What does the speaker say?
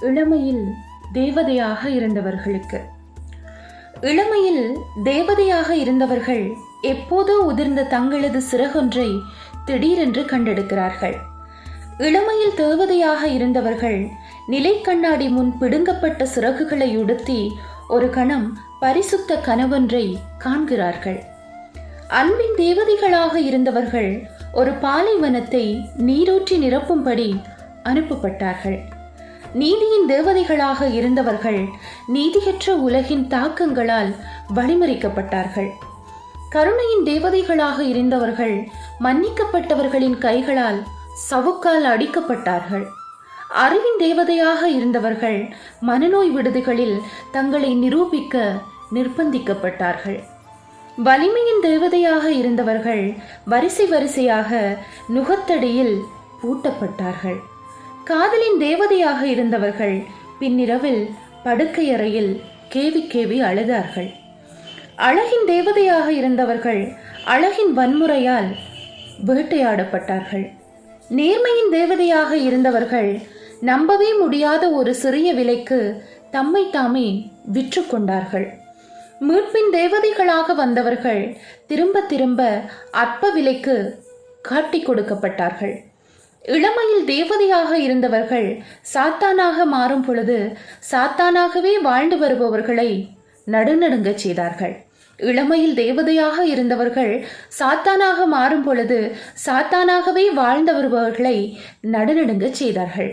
இளமையில் தேவதையாக இருந்தவர்களுக்கு. இளமையில் தேவதையாக இருந்தவர்கள் எப்போதோ உதிர்ந்த தங்களது சிறகொன்றை திடீரென்று கண்டெடுக்கிறார்கள். இளமையில் தேவதையாக இருந்தவர்கள் நிலை கண்ணாடி முன் பிடுங்கப்பட்ட சிறகுகளை உடுத்தி ஒரு கணம் பரிசுத்த கனவொன்றை காண்கிறார்கள். அன்பின் தேவதைகளாக இருந்தவர்கள் ஒரு பாலைவனத்தை நீரூற்றி நிரப்பும்படி அனுப்பப்பட்டார்கள். நீதியின் தேவதைகளாக இருந்தவர்கள் நீதியற்ற உலகின் தாக்கங்களால் வழிமறிக்கப்பட்டார்கள். கருணையின் தேவதைகளாக இருந்தவர்கள் மன்னிக்கப்பட்டவர்களின் கைகளால் சவுக்கால் அடிக்கப்பட்டார்கள். அறிவின் தேவதையாக இருந்தவர்கள் மனநோய் விடுதிகளில் தங்களை நிரூபிக்க நிர்பந்திக்கப்பட்டார்கள். வலிமையின் தேவதையாக இருந்தவர்கள் வரிசை வரிசையாக நுகத்தடியில் பூட்டப்பட்டார்கள். காதலின் தேவதையாக இருந்தவர்கள் பின்னிரவில் படுக்கையறையில் கேவி கேவி அழுதார்கள். அழகின் தேவதையாக இருந்தவர்கள் அழகின் வன்முறையால் வேட்டையாடப்பட்டார்கள். நேர்மையின் தேவதையாக இருந்தவர்கள் நம்பவே முடியாத ஒரு சிறிய விலைக்கு தம்மை தாமே விற்று கொண்டார்கள். மீட்பின் தேவதைகளாக வந்தவர்கள் திரும்ப திரும்ப அற்ப விலைக்கு காட்டி கொடுக்கப்பட்டார்கள். இளமையில் தேவதையாக இருந்தவர்கள் சாத்தானாக மாறும் பொழுது சாத்தானாகவே வாழ்ந்து வருபவர்களை நடுநடுங்கச் செய்தார்கள். இளமையில் தேவதையாக இருந்தவர்கள் சாத்தானாக மாறும் பொழுது சாத்தானாகவே வாழ்ந்து வருபவர்களை நடுநடுங்கச் செய்தார்கள்.